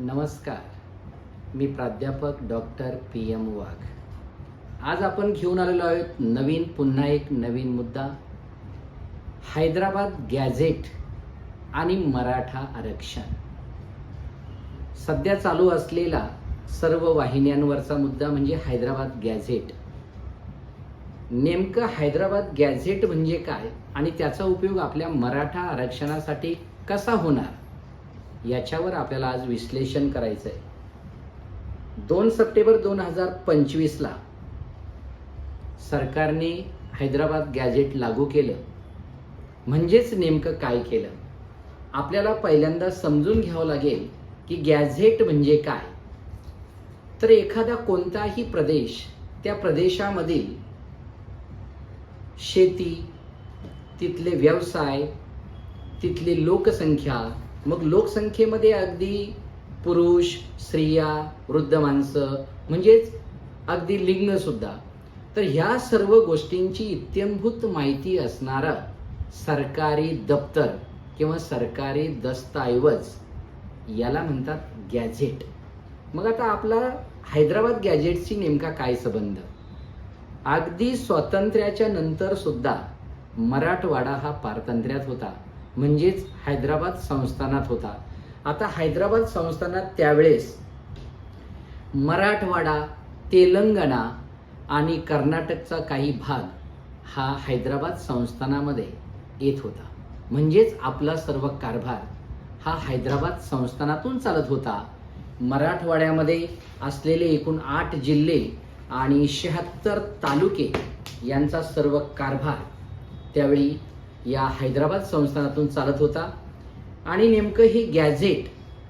नमस्कार. मी प्राध्यापक doctor P M वाघ. आज आपण घेऊन आलेलो आहोत नवीन पुन्हा एक नवीन मुद्दा. हैदराबाद गॅझेट आणि मराठा आरक्षण. सध्या चालू असलेला सर्व वाहिन्यांवरचा मुद्दा म्हणजे हैदराबाद गॅझेट. नेमकं हैदराबाद गॅझेट म्हणजे काय आणि त्याचा उपयोग आपल्या मराठा आरक्षणासाठी कसा होणार? याच्यावर आपल्याला आज विश्लेषण करायचं आहे दोन सप्टेंबर दोन हजार पंचवीसला सरकारने हैदराबाद गॅझेट लागू केलं. म्हणजेच नेमकं काय केलं? आपल्याला पहिल्यांदा समजून घ्यावं लागेल की गॅझेट म्हणजे काय. तर एखादा कोणताही प्रदेश त्या प्रदेशामधील शेती तिथले व्यवसाय तिथली लोकसंख्या मग लोकसंख्येमध्ये अगदी पुरुष स्त्रिया वृद्ध माणसं म्हणजेच अगदी लिंग सुद्धा. तर ह्या सर्व गोष्टींची इत्यंभूत माहिती असणारं सरकारी दप्तर किंवा सरकारी दस्तऐवज याला म्हणतात गॅझेट. मग आता आपला हैदराबाद गॅझेटशी नेमका काय संबंध? अगदी स्वातंत्र्याच्या नंतर सुद्धा मराठवाडा हा पारतंत्र्यात होता. म्हणजेच हैदराबाद संस्थानात होता. आता हैदराबाद संस्थानात त्यावेळेस मराठवाडा तेलंगणा आणि कर्नाटकचा काही भाग हा हैदराबाद संस्थानामध्ये येत होता. म्हणजेच आपला सर्व कारभार हा हैदराबाद संस्थानातून चालत होता. मराठवाड्यामध्ये असलेले एकूण आठ जिल्हे आणि शहात्तर तालुके यांचा सर्व कारभार त्यावेळी या हैदराबाद संस्थानातून चालत होता. आणि नेमकं हे गॅझेट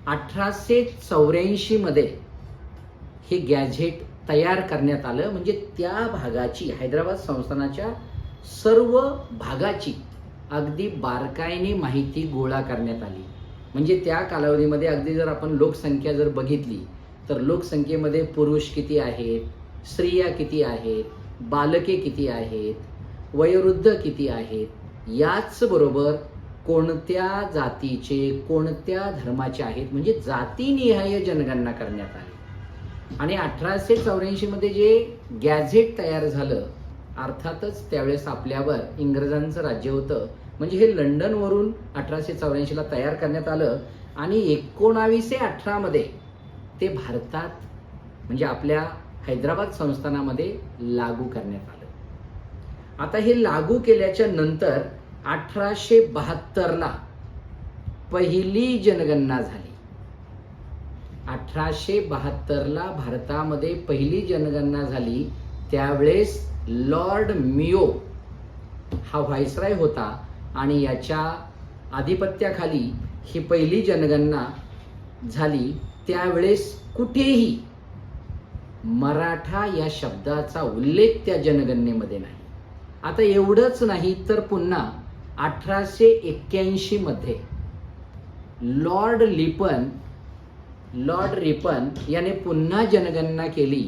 अठराशे चौऱ्याऐंशीमध्ये हे गॅझेट तयार करण्यात आलं. म्हणजे त्या भागाची हैदराबाद संस्थानाच्या सर्व भागाची अगदी बारकाईने माहिती गोळा करण्यात आली. म्हणजे त्या कालावधीमध्ये अगदी जर आपण लोकसंख्या जर बघितली तर लोकसंख्येमध्ये पुरुष किती आहेत स्त्रिया किती आहेत बालके किती आहेत वयोवृद्ध किती आहेत याच बरोबर कोणत्या जातीचे कोणत्या धर्माचे आहेत? म्हणजे जातीनिहाय जनगणना करण्यात आली. आणि अठराशे चौऱ्याऐंशीमध्ये जे गॅझेट तयार झालं अर्थातच त्यावेळेस आपल्यावर इंग्रजांचं राज्य होतं. म्हणजे हे लंडनवरून अठराशे चौऱ्याऐंशीला तयार करण्यात आलं. आणि एकोणावीसशे अठरामध्ये ते भारतात म्हणजे आपल्या हैदराबाद संस्थानामध्ये लागू करण्यात आलं. आता हे लागू केल्याच्यानंतर अठराशे बहात्तरला पहिली जनगणना झाली. अठराशे बहात्तरला भारतामध्ये पहिली जनगणना झाली. त्यावेळेस लॉर्ड मियो हा व्हायसराय होता आणि याच्या आधिपत्याखाली ही पहिली जनगणना झाली. त्यावेळेस कुठेही मराठा या शब्दाचा उल्लेख त्या जनगणनेमध्ये नाही. आता एवढंच नाही तर पुन्हा अठराशे एक्क्याऐंशीमध्ये लॉर्ड लिपन लॉर्ड रिपन याने पुन्हा जनगणना केली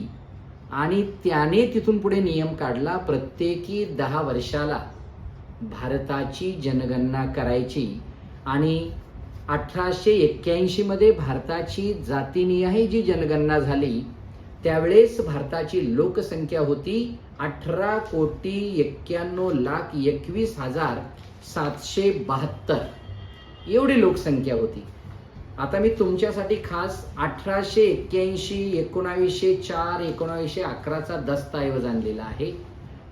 आणि त्याने तिथून पुढे नियम काढला प्रत्येकी दहा वर्षाला भारताची जनगणना करायची. आणि अठराशे एक्क्याऐंशीमध्ये भारताची जातीनिहाय जी जनगणना झाली त्यावेळेस भारताची लोकसंख्या होती अठरा कोटी एक्क्याण्णव लाख एकवीस हजार सातशे बहात्तर. एवढी लोकसंख्या होती. आता मी तुमच्यासाठी खास अठराशे एक्क्याऐंशी एकोणावीसशे चार एकोणावीसशे अकराचा दस्तऐवज आणलेला आहे.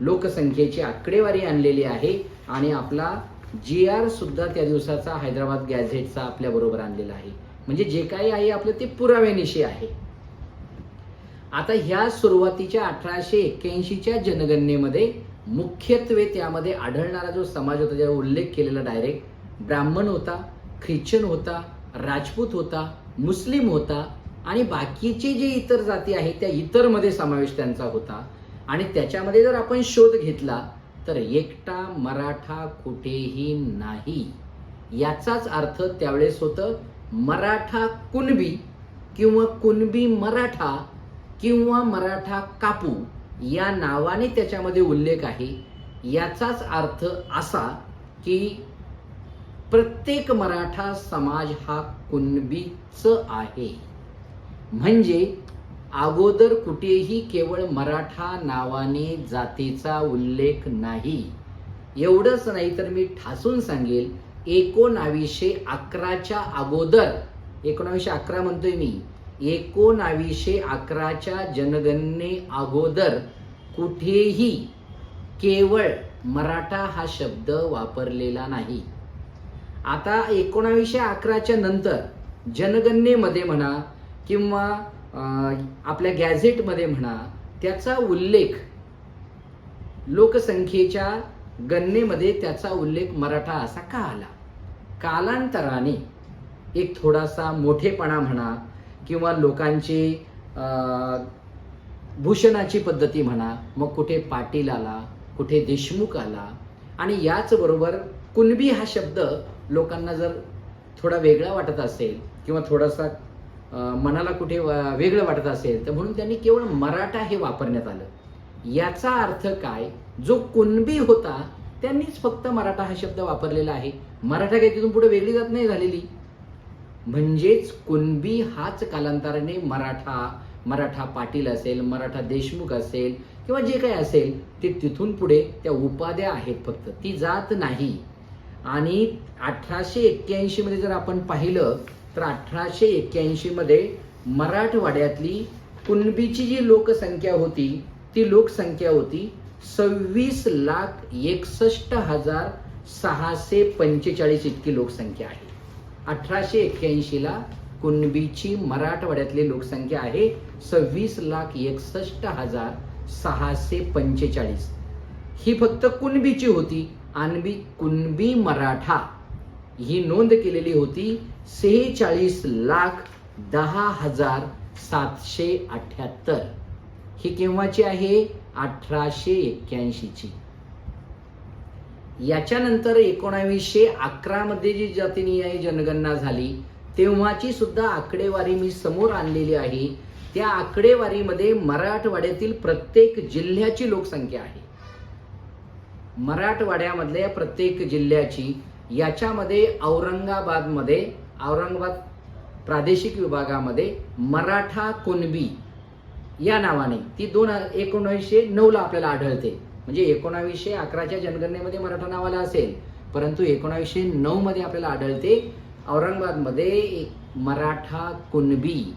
लोकसंख्येची आकडेवारी आणलेली आहे आणि आपला जी आर सुद्धा त्या दिवसाचा हैदराबाद गॅझेटचा आपल्या बरोबर आणलेला आहे. म्हणजे जे काही आहे आपलं ते पुराव्यानिशी आहे. आता ह्या सुरुवातीच्या अठराशे एक्क्याऐंशीच्या जनगणनेमध्ये मुख्यत्वे त्यामध्ये आढळणारा जो समाज होता ज्याचा उल्लेख केलेला डायरेक्ट ब्राह्मण होता ख्रिश्चन होता राजपूत होता मुस्लिम होता आणि बाकीचे जे इतर जाती आहेत त्या इतरमध्ये समावेश त्यांचा होता. आणि त्याच्यामध्ये जर आपण शोध घेतला तर एकटा मराठा कुठेही नाही. याचाच अर्थ त्यावेळेस होतं मराठा कुणबी किंवा कुणबी मराठा किंवा मराठा कापू या नावाने त्याच्यामध्ये उल्लेख आहे. याचाच अर्थ असा की प्रत्येक मराठा समाज हा कुणबीच आहे. म्हणजे अगोदर कुठेही केवळ मराठा नावाने जातीचा उल्लेख नाही. एवढंच नाही तर मी ठासून सांगेल एकोणावीसशे अकराच्या अगोदर एकोणावीसशे अकरा म्हणतोय मी एकोणावीसशे अकराच्या जनगणने अगोदर कुठेही केवळ मराठा हा शब्द वापरलेला नाही. आता एकोणावीसशे अकराच्या नंतर जनगणनेमध्ये म्हणा किंवा अं, आपल्या गॅझेटमध्ये म्हणा त्याचा उल्लेख लोकसंख्येच्या गणनेमध्ये त्याचा उल्लेख मराठा असा का आला? कालांतराने एक थोडासा मोठेपणा म्हणा किंवा लोकांची भूषणाची पद्धती म्हणा मग कुठे पाटील आला कुठे देशमुख आला आणि याचबरोबर कुणबी हा शब्द लोकांना जर थोडा वेगळा वाटत असेल किंवा थोडासा मनाला कुठे वेगळं वाटत असेल तर म्हणून त्यांनी केवळ मराठा हे वापरण्यात आलं. याचा अर्थ काय? जो कुणबी होता त्यांनीच फक्त मराठा हा शब्द वापरलेला आहे. मराठा काही तिथून पुढे वेगळी जात नाही झालेली. म्हणजेच कुणबी हाच कालांतराने मराठा मराठा पाटील असेल मराठा देशमुख असेल किंवा जे काही असेल ते तिथून पुढे त्या उपाध्या आहेत फक्त. ती जात नाही. आणि अठराशे एक्क्याऐंशीमध्ये जर आपण पाहिलं तर अठराशे एक्क्याऐंशीमध्ये मराठवाड्यातली कुणबीची जी लोकसंख्या होती ती लोकसंख्या होती सव्वीस लाख एकसष्ट हजार सहाशे पंचेचाळीस इतकी लोकसंख्या आहे. अठराशे एक्क्याऐंशीला कुणबीची मराठवाड्यातली लोकसंख्या आहे सव्वीस लाख एकसष्ट हजार सहाशे पंचेचाळीस. ही फक्त कुणबीची होती आणि कुणबी मराठा. ही नोंद केलेली होती सेहेचाळीस लाख दहा हजार सातशे अठ्याहत्तर. ही केव्हाची आहे? अठराशे एक्क्याऐंशीची. याच्यानंतर एकोणावीसशे अकरामध्ये जी जातीनिहाय जनगणना झाली तेव्हाची सुद्धा आकडेवारी मी समोर आणलेली आहे. त्या आकडेवारीमध्ये मराठवाड्यातील प्रत्येक जिल्ह्याची लोकसंख्या आहे. मराठवाड्यामधल्या प्रत्येक जिल्ह्याची याच्यामध्ये औरंगाबादमध्ये औरंगाबाद प्रादेशिक विभागामध्ये मराठा कुणबी या नावाने ती दोन एकोणावीसशे नऊला आपल्याला आढळते. म्हणजे एकोणावीसशे अकराच्या जनगणनेमध्ये मराठा नावाला असेल परंतु एकोणावीसशे नऊ मध्ये आपल्याला आढळते औरंगाबादमध्ये एक मराठा कुणबी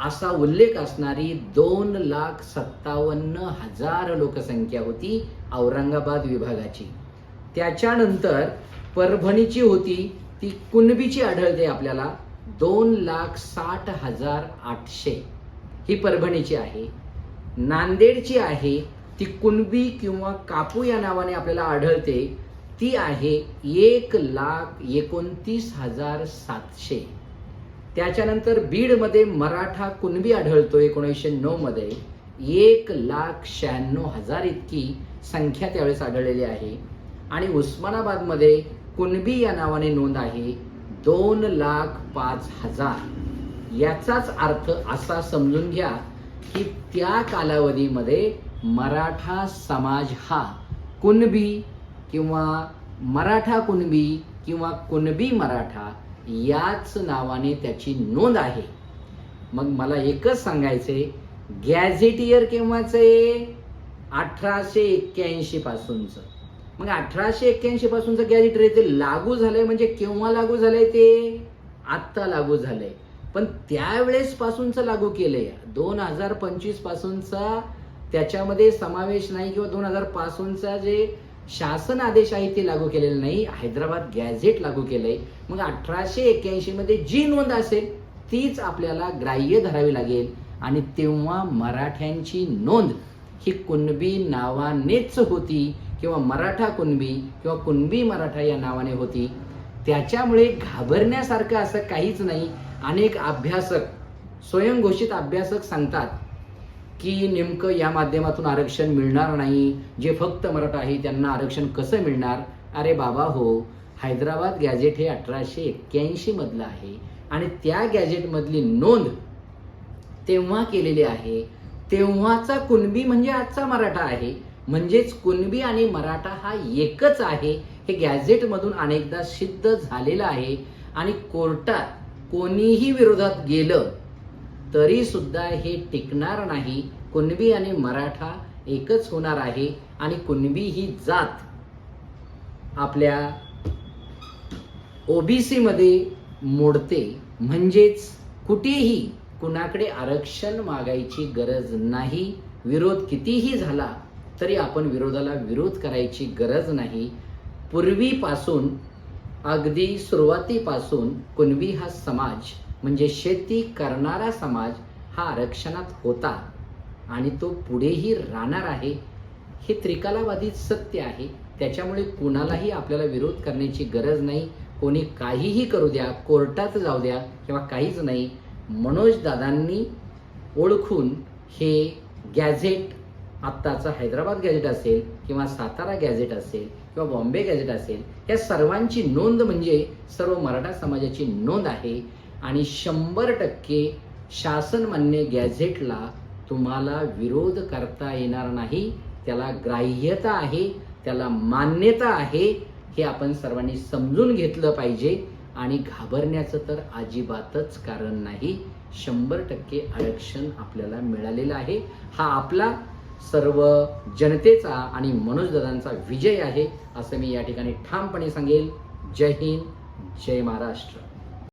असा उल्लेख असणारी दोन लाख सत्तावन्न हजार लोकसंख्या होती औरंगाबाद विभागाची. त्याच्यानंतर परभणीची होती ती कुणबीची आढळते आपल्याला दोन लाख साठ हजार आठशे. ही परभणीची आहे. नांदेडची आहे ती कुणबी किंवा कापू या नावाने आपल्याला आढळते. ती आहे एक लाख एकोणतीस हजार सातशे. त्याच्यानंतर बीडमध्ये मराठा कुणबी आढळतो एकोणीसशे नऊमध्ये एक लाख शहाण्णव हजार इतकी संख्या त्यावेळेस आढळलेली आहे. आणि उस्मानाबादमध्ये कुणबी या नावाने नोंद आहे दोन लाख पाच हजार. याचाच अर्थ असा समजून घ्या की त्या कालावधीमध्ये मराठा समाज हा कुणबी किंवा मराठा कुणबी किंवा कुणबी मराठा याच नावाने त्याची नोंद आहे. मग मला एकच सांगायचे गॅझेटियर केव्हाच आहे? अठराशे एक्क्याऐंशी पासूनच. मग अठराशे एक्क्याऐंशी पासूनचं गॅझेटियर ते लागू झालंय म्हणजे केव्हा लागू झालंय ते? आत्ता लागू झालंय. पण त्यावेळेस पासूनच लागू केलंय. दोन हजार पंचवीस पासूनचा त्याच्यामध्ये समावेश नाही किंवा दोन हजार पासूनचा जे शासन आदेश आहे ते लागू केलेले नाही. हैदराबाद गॅझेट लागू केलंय. मग अठराशे एक्क्याऐंशी मध्ये जी नोंद असेल तीच आपल्याला ग्राह्य धरावी लागेल. आणि तेव्हा मराठ्यांची नोंद ही कुणबी नावानेच होती किंवा मराठा कुणबी किंवा कुणबी मराठा या नावाने होती. त्याच्यामुळे घाबरण्यासारखं असं काहीच नाही. अनेक अभ्यासक स्वयंघोषित अभ्यासक सांगतात की नेमकं या माध्यमातून आरक्षण मिळणार नाही? जे फक्त मराठा आहे त्यांना आरक्षण कसं मिळणार? अरे बाबा हो हैदराबाद गॅझेट हे अठराशे एक्क्याऐंशीमधलं आहे. आणि त्या गॅझेटमधली नोंद तेव्हा केलेली आहे. तेव्हाचा कुणबी म्हणजे आजचा मराठा आहे. म्हणजेच कुणबी आणि मराठा हा एकच आहे. हे गॅझेटमधून अनेकदा सिद्ध झालेलं आहे. आणि कोर्टात कोणीही विरोधात गेलं तरी सुद्धा हे टिकणार नाही. कुणबी आणि मराठा एकच होणार आहे आणि कुणबी ही जात आपल्या ओबीसीमध्ये मोडते. म्हणजेच कुठेही कुणाकडे आरक्षण मागायची गरज नाही. विरोध कितीही झाला तरी आपण विरोधाला विरोध करायची गरज नाही. पूर्वीपासून अगदी सुरुवातीपासून कुणबी हा समाज म्हणजे शेती करणारा समाज हा आरक्षणात होता आणि तो पुढेही राहणार आहे हे त्रिकालावादी सत्य आहे. त्याच्यामुळे कुणालाही आपल्याला विरोध करण्याची गरज नाही. कोणी काहीही करू द्या कोर्टात जाऊ द्या किंवा काहीच नाही. मनोज दादांनी ओळखून हे गॅझेट आत्ताचं हैदराबाद गॅझेट असेल किंवा सातारा गॅझेट असेल किंवा बॉम्बे गॅझेट असेल या सर्वांची नोंद म्हणजे सर्व मराठा समाजाची नोंद आहे. आणि शंभर टक्के शासनमान्य गॅझेटला तुम्हाला विरोध करता येणार नाही. त्याला ग्राह्यता आहे त्याला मान्यता आहे हे आपण सर्वांनी समजून घेतलं पाहिजे. आणि घाबरण्याचं तर अजिबातच कारण नाही. शंभर टक्के आरक्षण आपल्याला मिळालेलं आहे. हा आपला सर्व जनतेचा आणि मनोजदादांचा विजय आहे असं मी या ठिकाणी ठामपणे सांगेल. जय हिंद जय महाराष्ट्र.